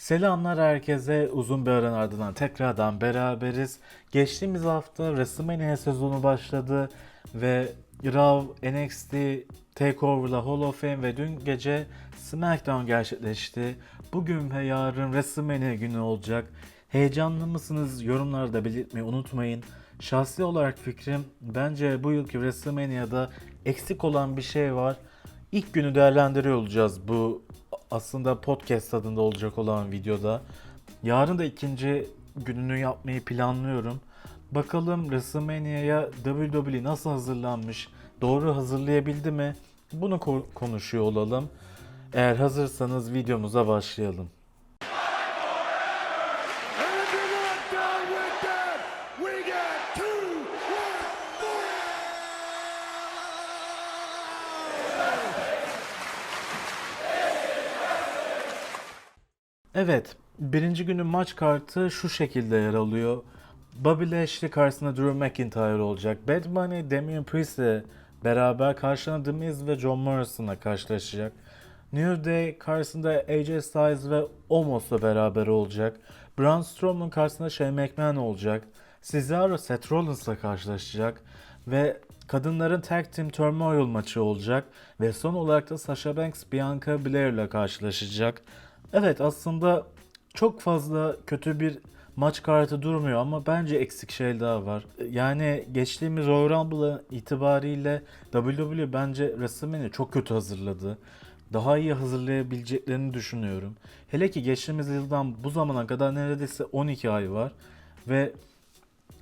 Selamlar herkese. Uzun bir aranın ardından tekrardan beraberiz. Geçtiğimiz hafta WrestleMania sezonu başladı ve Raw, NXT, TakeOver'la Hall of Fame ve dün gece SmackDown gerçekleşti. Bugün ve yarın WrestleMania günü olacak. Heyecanlı mısınız? Yorumlarda belirtmeyi unutmayın. Şahsi olarak fikrim bence bu yılki WrestleMania'da eksik olan bir şey var. İlk günü değerlendiriyor olacağız bu aslında podcast adında olacak olan videoda. Yarın da ikinci gününü yapmayı planlıyorum. Bakalım WrestleMania'ya WWE nasıl hazırlanmış, doğru hazırlayabildi mi? Bunu ko- konuşuyor olalım. Eğer hazırsanız videomuza başlayalım. Evet, birinci günün maç kartı şu şekilde yer alıyor. Bobby Lashley karşısında Drew McIntyre olacak. Bad Bunny, Damian Priest ile beraber karşına The Miz ve John Morrison'la karşılaşacak. New Day karşısında AJ Styles ve Omos'la beraber olacak. Braun Strowman karşısında Shane McMahon olacak. Cesaro Seth Rollins'la karşılaşacak. Ve kadınların Tag Team Turmoil maçı olacak. Ve son olarak da Sasha Banks Bianca Belair ile karşılaşacak. Evet aslında çok fazla kötü bir maç kartı durmuyor ama bence eksik şey daha var. Yani geçtiğimiz Royal Rumble itibariyle WWE bence WrestleMania çok kötü hazırladı. Daha iyi hazırlayabileceklerini düşünüyorum. Hele ki geçtiğimiz yıldan bu zamana kadar neredeyse 12 ay var ve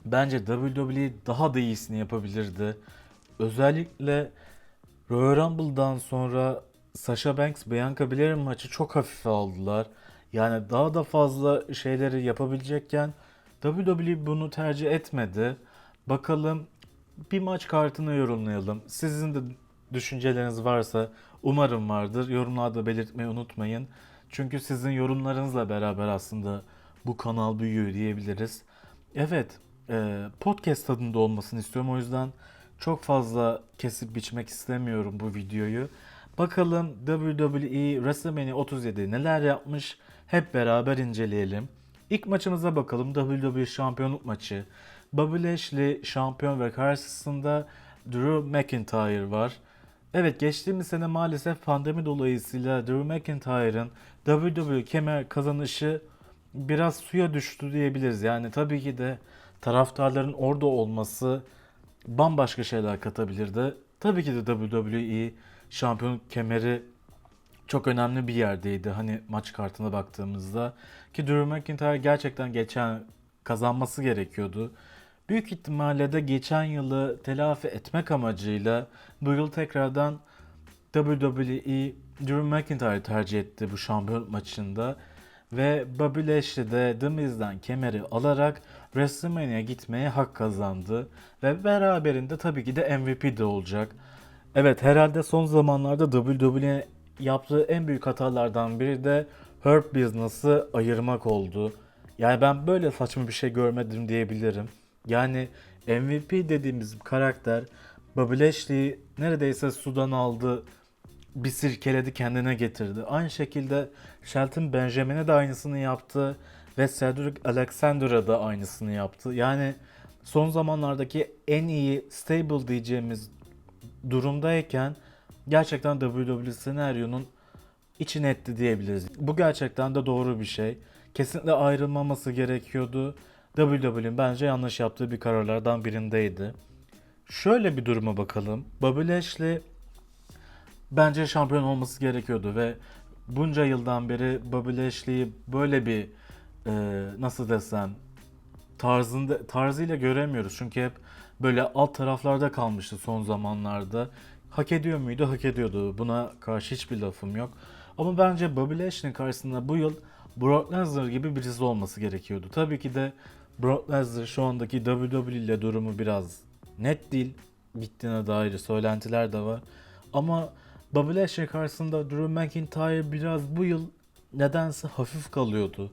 bence WWE daha da iyisini yapabilirdi. Özellikle Royal Rumble'dan sonra Sasha Banks Bianca Belair maçı çok hafife aldılar. Yani daha da fazla şeyleri yapabilecekken WWE bunu tercih etmedi. Bakalım bir maç kartını yorumlayalım. Sizin de düşünceleriniz varsa umarım vardır. Yorumlarda belirtmeyi unutmayın. Çünkü sizin yorumlarınızla beraber aslında bu kanal büyüyor diyebiliriz. Evet, e, podcast tadında olmasını istiyorum. O yüzden çok fazla kesip biçmek istemiyorum bu videoyu. Bakalım WWE WrestleMania 37 neler yapmış hep beraber inceleyelim. İlk maçımıza bakalım WWE Şampiyonluk maçı. Bobby Lashley şampiyon ve karşısında Drew McIntyre var. Evet geçtiğimiz sene maalesef pandemi dolayısıyla Drew McIntyre'ın WWE kemer kazanışı biraz suya düştü diyebiliriz. Yani tabii ki de taraftarların orada olması bambaşka şeyler katabilirdi. Tabii ki de WWE şampiyonluk kemeri çok önemli bir yerdeydi. Hani maç kartına baktığımızda ki Drew McIntyre gerçekten geçen kazanması gerekiyordu. Büyük ihtimalle de geçen yılı telafi etmek amacıyla bu yıl tekrardan WWE Drew McIntyre tercih etti bu şampiyon maçında ve Bobby Lashley de The Miz'den kemeri alarak WrestleMania gitmeye hak kazandı ve beraberinde tabii ki de MVP de olacak. Evet herhalde son zamanlarda WWE yaptığı en büyük hatalardan biri de Hurt Business'ı ayırmak oldu. Yani ben böyle saçma bir şey görmedim diyebilirim. Yani MVP dediğimiz karakter Bobby Lashley'i neredeyse sudan aldı, bir sirkeledi kendine getirdi. Aynı şekilde Shelton Benjamin'e de aynısını yaptı ve Cedric Alexander'a da aynısını yaptı. Yani son zamanlardaki en iyi stable diyeceğimiz durumdayken gerçekten WWE senaryonun içine etti diyebiliriz. Bu gerçekten de doğru bir şey. Kesinlikle ayrılmaması gerekiyordu. WWE'nin bence yanlış yaptığı bir kararlardan birindeydi. Şöyle bir duruma bakalım. Bobby Lashley bence şampiyon olması gerekiyordu ve bunca yıldan beri Bobby Lashley'i böyle bir e, nasıl desem tarzında tarzıyla göremiyoruz. Çünkü hep böyle alt taraflarda kalmıştı son zamanlarda. Hak ediyor muydu? Hak ediyordu. Buna karşı hiçbir lafım yok. Ama bence Bobby Lashley'nin karşısında bu yıl Brock Lesnar gibi birisi olması gerekiyordu. Tabii ki de Brock Lesnar şu andaki WWE ile durumu biraz net değil. Bittiğine dair söylentiler de var. Ama Bobby Lashley karşısında Drew McIntyre biraz bu yıl nedense hafif kalıyordu.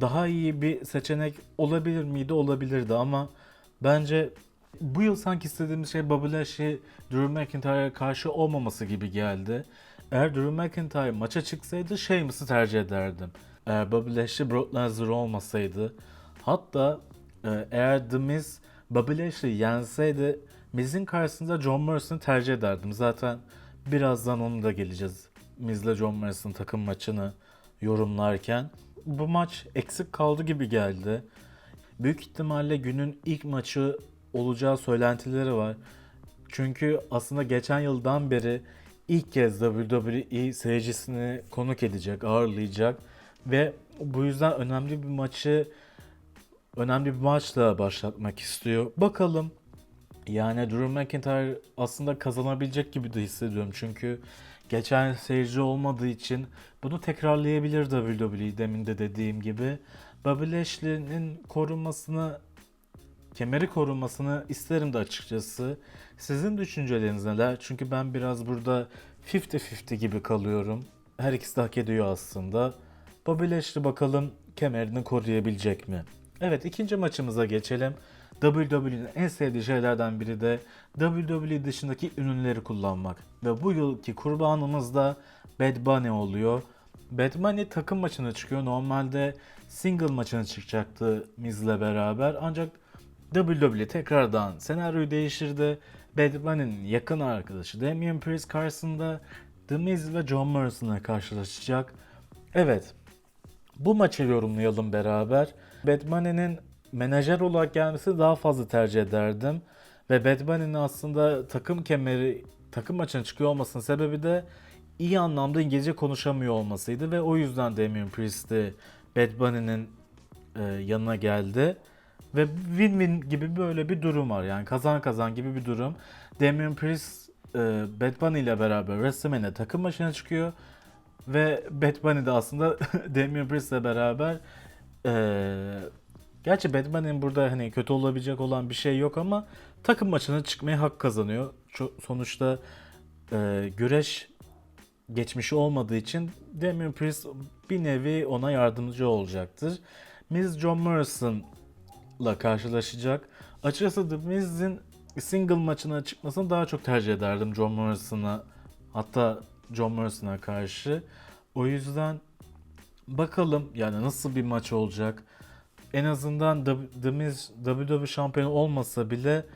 Daha iyi bir seçenek olabilir miydi? Olabilirdi ama bence bu yıl sanki istediğimiz şey Bobby Lashley Drew McIntyre'a karşı olmaması gibi geldi. Eğer Drew McIntyre maça çıksaydı Sheamus'ı tercih ederdim. eğer Bobby Lashley Brock Lesnar olmasaydı hatta e, eğer The Miz Bobby Lashley yenseydi Miz'in karşısında John Morrison'ı tercih ederdim. Zaten birazdan onu da geleceğiz. Miz'le John Morrison takım maçını yorumlarken. Bu maç eksik kaldı gibi geldi. Büyük ihtimalle günün ilk maçı olacağı söylentileri var. Çünkü aslında geçen yıldan beri ilk kez WWE seyircisini konuk edecek, ağırlayacak ve bu yüzden önemli bir maçı önemli bir maçla başlatmak istiyor. Bakalım yani Drew McIntyre aslında kazanabilecek gibi de hissediyorum. Çünkü geçen seyirci olmadığı için bunu tekrarlayabilir WWE demin de dediğim gibi. Bobby Lashley'nin korunmasını kemeri korunmasını isterim de açıkçası. Sizin düşünceleriniz neler? Çünkü ben biraz burada 50-50 gibi kalıyorum. Her ikisi de hak ediyor aslında. Bobby Lashley bakalım kemerini koruyabilecek mi? Evet ikinci maçımıza geçelim. WWE'nin en sevdiği şeylerden biri de WWE dışındaki ünlüleri kullanmak. Ve bu yılki kurbanımız da Bad Bunny oluyor. Bad Bunny takım maçına çıkıyor. Normalde single maçına çıkacaktı Miz'le beraber. Ancak WWE tekrardan senaryoyu değiştirdi. Bunny'nin yakın arkadaşı Damian Priest karşısında The Miz ve John Morrison'la karşılaşacak. Evet, bu maçı yorumlayalım beraber. Bunny'nin menajer olarak gelmesi daha fazla tercih ederdim. Ve Bunny'nin aslında takım kemeri, takım maçına çıkıyor olmasının sebebi de iyi anlamda İngilizce konuşamıyor olmasıydı. Ve o yüzden Damian Priest'i Bad Bunny'nin e, yanına geldi. Ve win-win gibi böyle bir durum var. Yani kazan kazan gibi bir durum. Damian Priest e, Bad Bunny ile beraber WrestleMania takım maçına çıkıyor. Ve Bad Bunny de aslında Damian Priest ile beraber e, gerçi Bunny'nin burada hani kötü olabilecek olan bir şey yok ama takım maçına çıkmaya hak kazanıyor. Ço- sonuçta e, güreş geçmişi olmadığı için Damian Priest bir nevi ona yardımcı olacaktır. Miz John Morrison'la karşılaşacak. Açıkçası The Miz'in single maçına çıkmasını daha çok tercih ederdim John Morrison'a. Hatta John Morrison'a karşı. O yüzden bakalım yani nasıl bir maç olacak. En azından The Miz WWE şampiyonu olmasa bile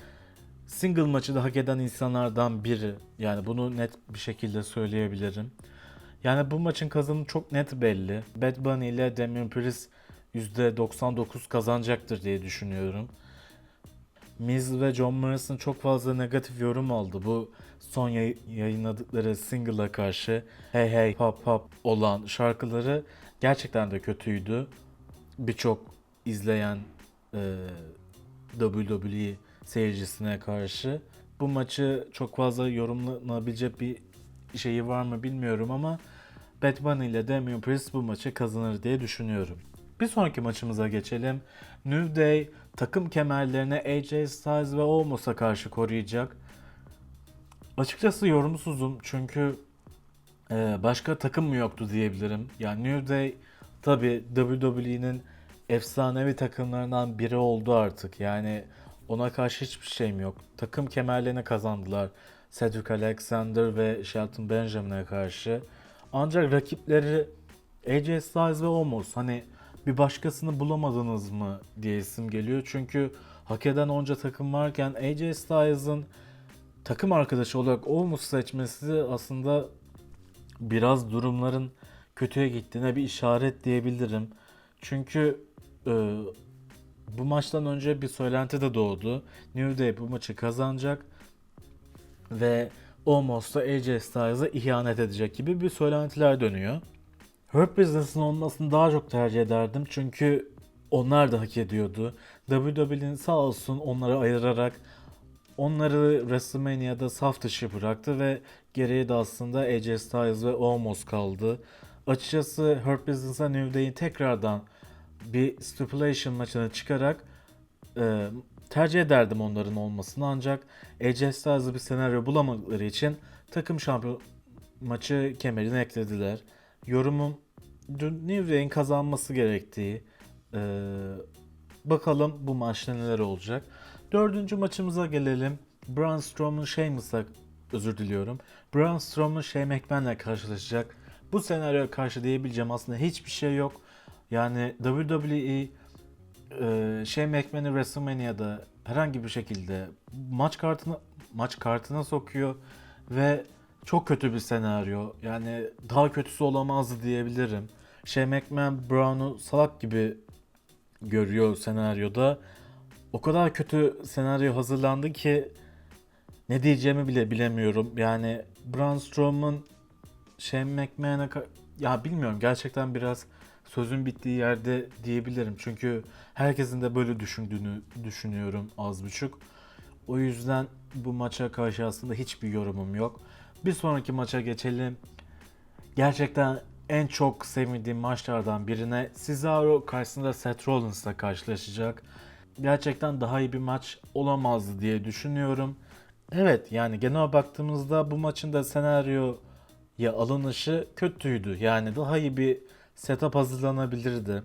single maçı da hak eden insanlardan biri. Yani bunu net bir şekilde söyleyebilirim. Yani bu maçın kazanı çok net belli. Bad Bunny ile Damian Priest %99 kazanacaktır diye düşünüyorum. Miz ve John Morrison çok fazla negatif yorum aldı. Bu son yay- yayınladıkları single'a karşı Hey Hey Pop Pop olan şarkıları gerçekten de kötüydü. Birçok izleyen e, WWE seyircisine karşı. Bu maçı çok fazla yorumlanabilecek bir şeyi var mı bilmiyorum ama Bunny ile Damian Priest bu maçı kazanır diye düşünüyorum. Bir sonraki maçımıza geçelim. New Day takım kemerlerini AJ Styles ve Omos'a karşı koruyacak. Açıkçası yorumsuzum çünkü e, başka takım mı yoktu diyebilirim. Yani New Day tabi WWE'nin efsanevi takımlarından biri oldu artık. Yani ona karşı hiçbir şeyim yok. Takım kemerlerini kazandılar. Cedric Alexander ve Shelton Benjamin'e karşı. Ancak rakipleri AJ Styles ve Omos hani bir başkasını bulamadınız mı diye isim geliyor. Çünkü hak eden onca takım varken AJ Styles'ın takım arkadaşı olarak Omos seçmesi aslında biraz durumların kötüye gittiğine bir işaret diyebilirim. Çünkü e, bu maçtan önce bir söylenti de doğdu. New Day bu maçı kazanacak ve Omos da AJ Styles'a ihanet edecek gibi bir söylentiler dönüyor. Hurt Business'ın olmasını daha çok tercih ederdim çünkü onlar da hak ediyordu. WWE'nin sağ olsun onları ayırarak onları WrestleMania'da saf dışı bıraktı ve geriye de aslında AJ Styles ve Omos kaldı. Açıkçası Hurt Business'a New Day'in tekrardan bir stipulation maçına çıkarak e, tercih ederdim onların olmasını ancak AJ Styles'ı bir senaryo bulamadıkları için takım şampiyon maçı kemerine eklediler. Yorumum dün New Day'in kazanması gerektiği. E, bakalım bu maçta neler olacak. Dördüncü maçımıza gelelim. Braun Strowman Sheamus'a özür diliyorum. Braun Strowman Shane McMahon'la karşılaşacak. Bu senaryoya karşı diyebileceğim aslında hiçbir şey yok. Yani WWE e, şey McMahon'ı WrestleMania'da herhangi bir şekilde maç kartına maç kartına sokuyor ve çok kötü bir senaryo. Yani daha kötüsü olamazdı diyebilirim. Şey McMahon Brown'u salak gibi görüyor senaryoda. O kadar kötü senaryo hazırlandı ki ne diyeceğimi bile bilemiyorum. Yani Braun Strowman Shane McMahon'a ya bilmiyorum gerçekten biraz sözün bittiği yerde diyebilirim. Çünkü herkesin de böyle düşündüğünü düşünüyorum az buçuk. O yüzden bu maça karşı aslında hiçbir yorumum yok. Bir sonraki maça geçelim. Gerçekten en çok sevdiğim maçlardan birine Cesaro karşısında Seth Rollins'la karşılaşacak. Gerçekten daha iyi bir maç olamazdı diye düşünüyorum. Evet yani genel baktığımızda bu maçın da senaryoya alınışı kötüydü. Yani daha iyi bir setup hazırlanabilirdi.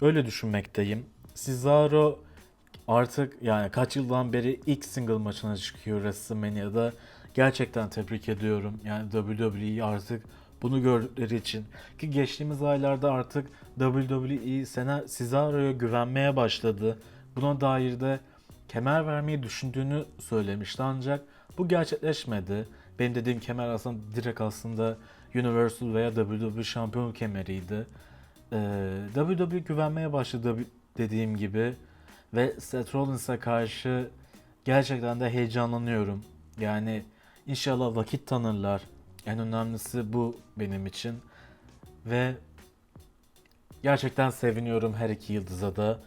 Öyle düşünmekteyim. Cesaro artık yani kaç yıldan beri ilk single maçına çıkıyor WrestleMania'da. Gerçekten tebrik ediyorum. Yani WWE artık bunu gördükleri için ki geçtiğimiz aylarda artık WWE Sena Cesaro'ya güvenmeye başladı. Buna dair de kemer vermeyi düşündüğünü söylemişti ancak bu gerçekleşmedi. Benim dediğim kemer aslında direkt aslında Universal veya WWE şampiyon kemeriydi. Ee, WWE güvenmeye başladı dediğim gibi ve Seth Rollins'a karşı gerçekten de heyecanlanıyorum. Yani inşallah vakit tanırlar. En önemlisi bu benim için. Ve gerçekten seviniyorum her iki yıldıza da.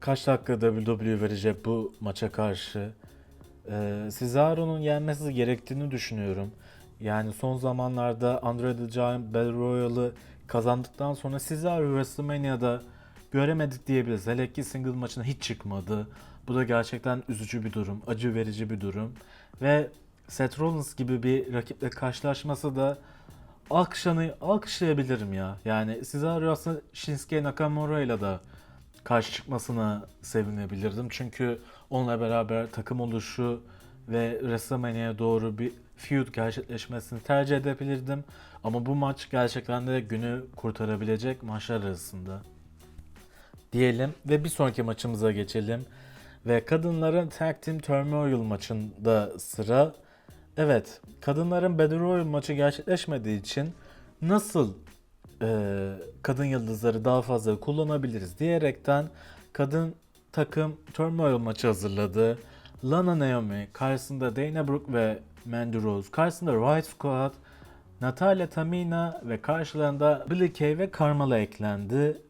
Kaç dakika WWE verecek bu maça karşı? Ee, Cesaro'nun yenmesi gerektiğini düşünüyorum. Yani son zamanlarda Andre the Giant Battle Royale'ı kazandıktan sonra Cesaro WrestleMania'da göremedik diyebiliriz. Hele ki single maçına hiç çıkmadı. Bu da gerçekten üzücü bir durum, acı verici bir durum. Ve Seth Rollins gibi bir rakiple karşılaşması da alkışlanı, alkışlayabilirim ya. Yani Cesaro aslında Shinsuke Nakamura ile de karşı çıkmasına sevinebilirdim. Çünkü onunla beraber takım oluşu ve WrestleMania'ya doğru bir feud gerçekleşmesini tercih edebilirdim. Ama bu maç gerçekten de günü kurtarabilecek maçlar arasında. Diyelim ve bir sonraki maçımıza geçelim. Ve kadınların Tag Team Turmoil maçında sıra. Evet, kadınların Battle Royale maçı gerçekleşmediği için nasıl e, kadın yıldızları daha fazla kullanabiliriz diyerekten kadın takım Turmoil maçı hazırladı. Lana Naomi karşısında Dana Brooke ve Mandy Rose, karşısında Riot Squad, Natalia Tamina ve karşılarında Billie Kay ve Carmella eklendi.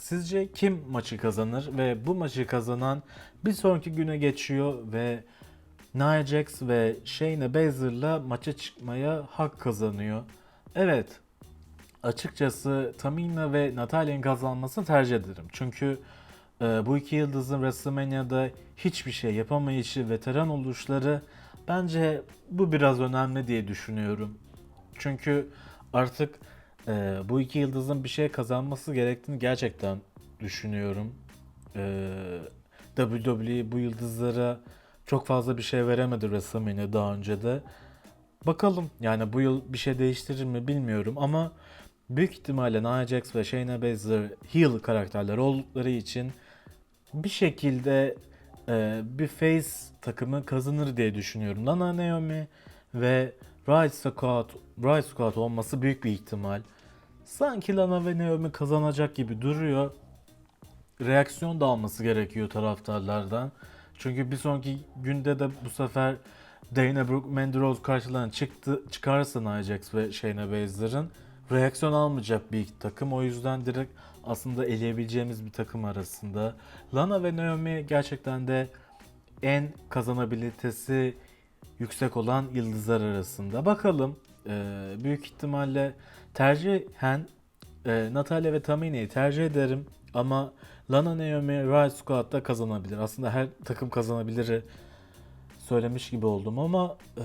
Sizce kim maçı kazanır ve bu maçı kazanan bir sonraki güne geçiyor ve Nia Jax ve Shayna Baszler'la maça çıkmaya hak kazanıyor. Evet, açıkçası Tamina ve Natalia'nın kazanmasını tercih ederim. Çünkü e, bu iki yıldızın WrestleMania'da hiçbir şey yapamayışı, veteran oluşları bence bu biraz önemli diye düşünüyorum. Çünkü artık e, bu iki yıldızın bir şey kazanması gerektiğini gerçekten düşünüyorum. E, WWE bu yıldızlara çok fazla bir şey veremedi WrestleMania daha önce de. Bakalım yani bu yıl bir şey değiştirir mi bilmiyorum ama büyük ihtimalle Nia Jax ve Shayna Baszler heel karakterler oldukları için bir şekilde e, bir face takımı kazanır diye düşünüyorum. Lana Naomi ve Riot Squad, Riot Squad olması büyük bir ihtimal. Sanki Lana ve Naomi kazanacak gibi duruyor. Reaksiyon da alması gerekiyor taraftarlardan. Çünkü bir sonraki günde de bu sefer Dana Brooke, Mandy Rose karşılarına çıktı, çıkarsa Nia ve Shayna Baszler'ın reaksiyon almayacak bir takım. O yüzden direkt aslında eleyebileceğimiz bir takım arasında. Lana ve Naomi gerçekten de en kazanabilitesi yüksek olan yıldızlar arasında. Bakalım büyük ihtimalle tercihen e, Natalya ve Tamina'yı tercih ederim ama Lana Naomi Riot Squad'da kazanabilir. Aslında her takım kazanabilir söylemiş gibi oldum ama e,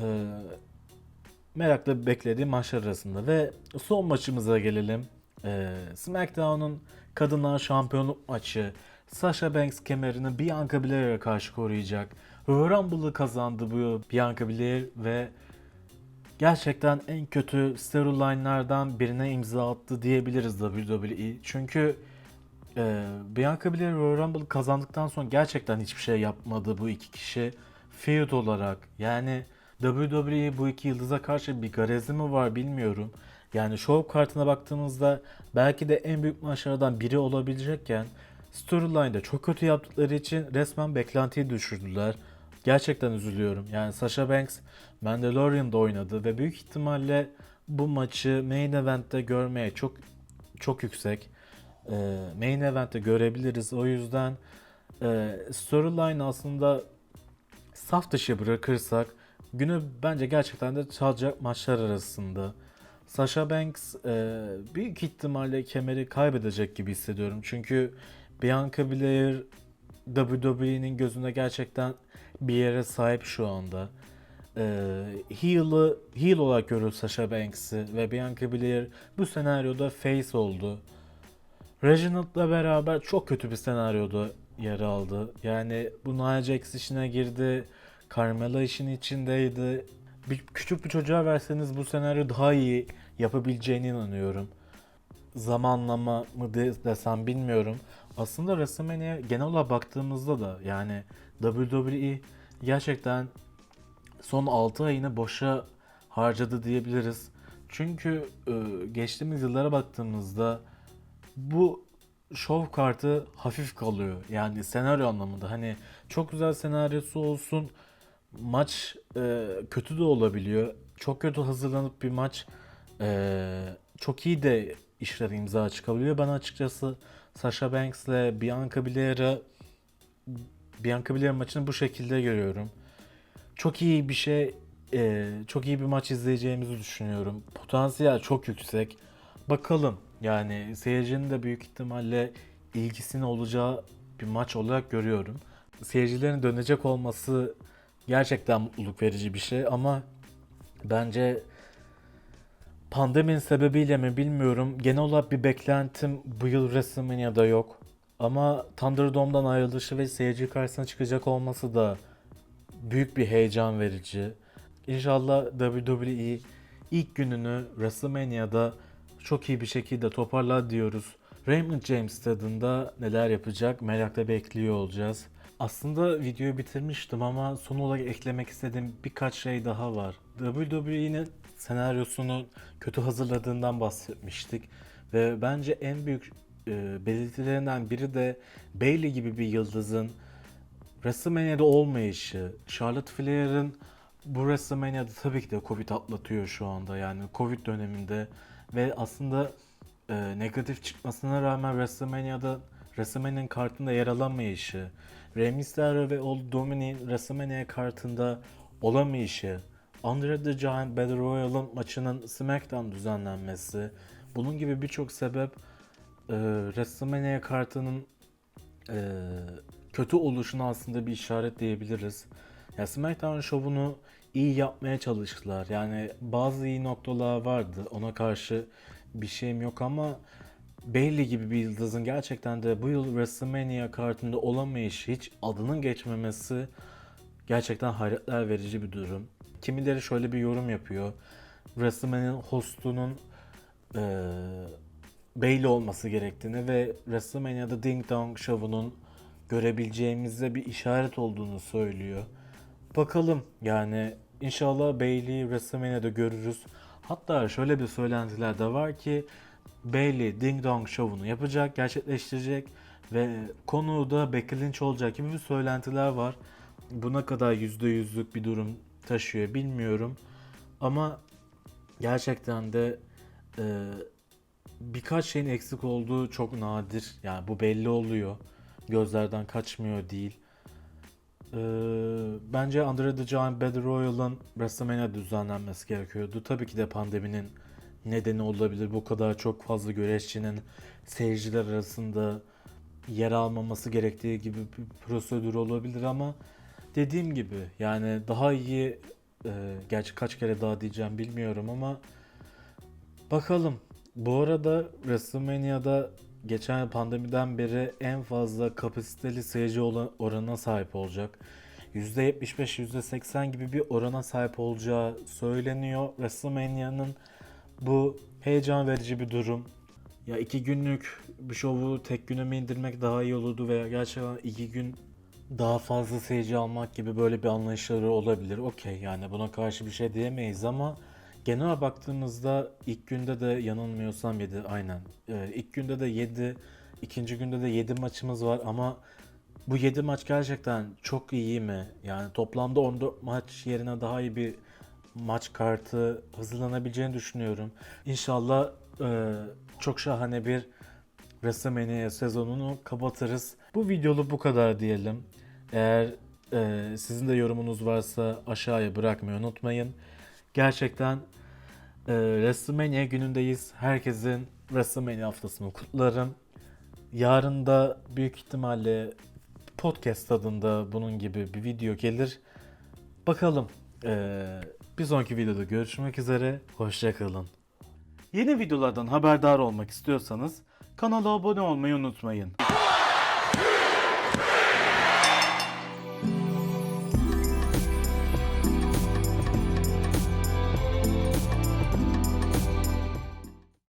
merakla beklediğim maçlar arasında ve son maçımıza gelelim. E, SmackDown'un kadınlar şampiyonluk maçı. Sasha Banks kemerini Bianca Belair'e karşı koruyacak. Royal Rumble'ı kazandı bu Bianca Belair ve gerçekten en kötü storyline'lardan birine imza attı diyebiliriz WWE. Çünkü e, Bianca Belair Royal Rumble kazandıktan sonra gerçekten hiçbir şey yapmadı bu iki kişi. Feud olarak yani WWE bu iki yıldıza karşı bir garezi mi var bilmiyorum. Yani show kartına baktığımızda belki de en büyük maçlardan biri olabilecekken storyline'da çok kötü yaptıkları için resmen beklentiyi düşürdüler. Gerçekten üzülüyorum. Yani Sasha Banks Mandalorian'da oynadı ve büyük ihtimalle bu maçı main event'te görmeye çok çok yüksek. Ee, main event'te görebiliriz. O yüzden e, storyline aslında saf dışı bırakırsak günü bence gerçekten de çalacak maçlar arasında. Sasha Banks e, büyük ihtimalle kemeri kaybedecek gibi hissediyorum. Çünkü Bianca Belair WWE'nin gözünde gerçekten bir yere sahip şu anda. E, heel'ı, heel olarak görüyoruz Sasha Banks'i ve Bianca Belair bu senaryoda face oldu. Reginald'la beraber çok kötü bir senaryoda yer aldı. Yani bu Nia Jax işine girdi. Carmella işin içindeydi. Bir, küçük bir çocuğa verseniz bu senaryo daha iyi yapabileceğine inanıyorum. Zamanlama mı de- desem bilmiyorum. Aslında WrestleMania genel olarak baktığımızda da yani WWE gerçekten son 6 ayını boşa harcadı diyebiliriz. Çünkü e, geçtiğimiz yıllara baktığımızda bu şov kartı hafif kalıyor. Yani senaryo anlamında. Hani çok güzel senaryosu olsun. Maç e, kötü de olabiliyor. Çok kötü hazırlanıp bir maç e, çok iyi de işler imza çıkabiliyor. Ben açıkçası Sasha Banks ile Bianca Belair'ı Bianca Belair maçını bu şekilde görüyorum. Çok iyi bir şey, e, çok iyi bir maç izleyeceğimizi düşünüyorum. Potansiyel çok yüksek. Bakalım yani seyircinin de büyük ihtimalle ilgisini olacağı bir maç olarak görüyorum. Seyircilerin dönecek olması gerçekten mutluluk verici bir şey ama bence pandeminin sebebiyle mi bilmiyorum. Genel olarak bir beklentim bu yıl WrestleMania'da yok. Ama Thunderdome'dan ayrılışı ve seyirci karşısına çıkacak olması da büyük bir heyecan verici. İnşallah WWE ilk gününü WrestleMania'da çok iyi bir şekilde toparlar diyoruz. Raymond James stadında neler yapacak merakla bekliyor olacağız. Aslında videoyu bitirmiştim ama son olarak eklemek istediğim birkaç şey daha var. WWE'nin senaryosunu kötü hazırladığından bahsetmiştik. Ve bence en büyük e, belirtilerinden biri de Bayley gibi bir yıldızın WrestleMania'da olmayışı, Charlotte Flair'ın bu WrestleMania'da tabii ki de Covid atlatıyor şu anda yani Covid döneminde ve aslında e, negatif çıkmasına rağmen WrestleMania'da WrestleMania'nın kartında yer alamayışı, Rey Mysterio ve Old Dominic WrestleMania kartında olamayışı, Andre the Giant Battle Royale'ın maçının SmackDown düzenlenmesi, bunun gibi birçok sebep e, WrestleMania kartının e, kötü oluşuna aslında bir işaret diyebiliriz. Ya SmackDown şovunu iyi yapmaya çalıştılar. Yani bazı iyi noktalar vardı. Ona karşı bir şeyim yok ama Bayley gibi bir yıldızın gerçekten de bu yıl WrestleMania kartında olamayışı, hiç adının geçmemesi gerçekten hayretler verici bir durum. Kimileri şöyle bir yorum yapıyor. WrestleMania'nın hostunun eee Bayley olması gerektiğini ve WrestleMania'da Ding Dong şovunun görebileceğimizde bir işaret olduğunu söylüyor. Bakalım yani inşallah Bayley'i WrestleMania'da görürüz. Hatta şöyle bir söylentiler de var ki Bayley Ding Dong şovunu yapacak, gerçekleştirecek ve konuğu da Becky Lynch olacak gibi bir söylentiler var. Buna kadar %100'lük bir durum taşıyor bilmiyorum. Ama gerçekten de e, birkaç şeyin eksik olduğu çok nadir. Yani bu belli oluyor. Gözlerden kaçmıyor değil. Ee, bence Andre the Giant Battle Royale'ın WrestleMania düzenlenmesi gerekiyordu. Tabii ki de pandeminin nedeni olabilir. Bu kadar çok fazla güreşçinin seyirciler arasında yer almaması gerektiği gibi bir prosedür olabilir ama dediğim gibi yani daha iyi e, gerçi kaç kere daha diyeceğim bilmiyorum ama Bakalım. Bu arada WrestleMania'da geçen pandemiden beri en fazla kapasiteli seyirci olan oranına sahip olacak. %75-%80 gibi bir orana sahip olacağı söyleniyor. WrestleMania'nın bu heyecan verici bir durum. Ya iki günlük bir şovu tek güne mi indirmek daha iyi olurdu veya gerçekten iki gün daha fazla seyirci almak gibi böyle bir anlayışları olabilir. Okey yani buna karşı bir şey diyemeyiz ama genel baktığımızda ilk günde de yanılmıyorsam 7 aynen. Ee, ilk günde de 7, ikinci günde de 7 maçımız var ama bu 7 maç gerçekten çok iyi mi? Yani toplamda 14 maç yerine daha iyi bir maç kartı hazırlanabileceğini düşünüyorum. İnşallah e, çok şahane bir WrestleMania sezonunu kapatırız. Bu videolu bu kadar diyelim. Eğer e, sizin de yorumunuz varsa aşağıya bırakmayı unutmayın. Gerçekten e, WrestleMania günündeyiz. Herkesin WrestleMania haftasını kutlarım. Yarın da büyük ihtimalle podcast tadında bunun gibi bir video gelir. Bakalım. E, bir sonraki videoda görüşmek üzere. Hoşçakalın. Yeni videolardan haberdar olmak istiyorsanız kanala abone olmayı unutmayın.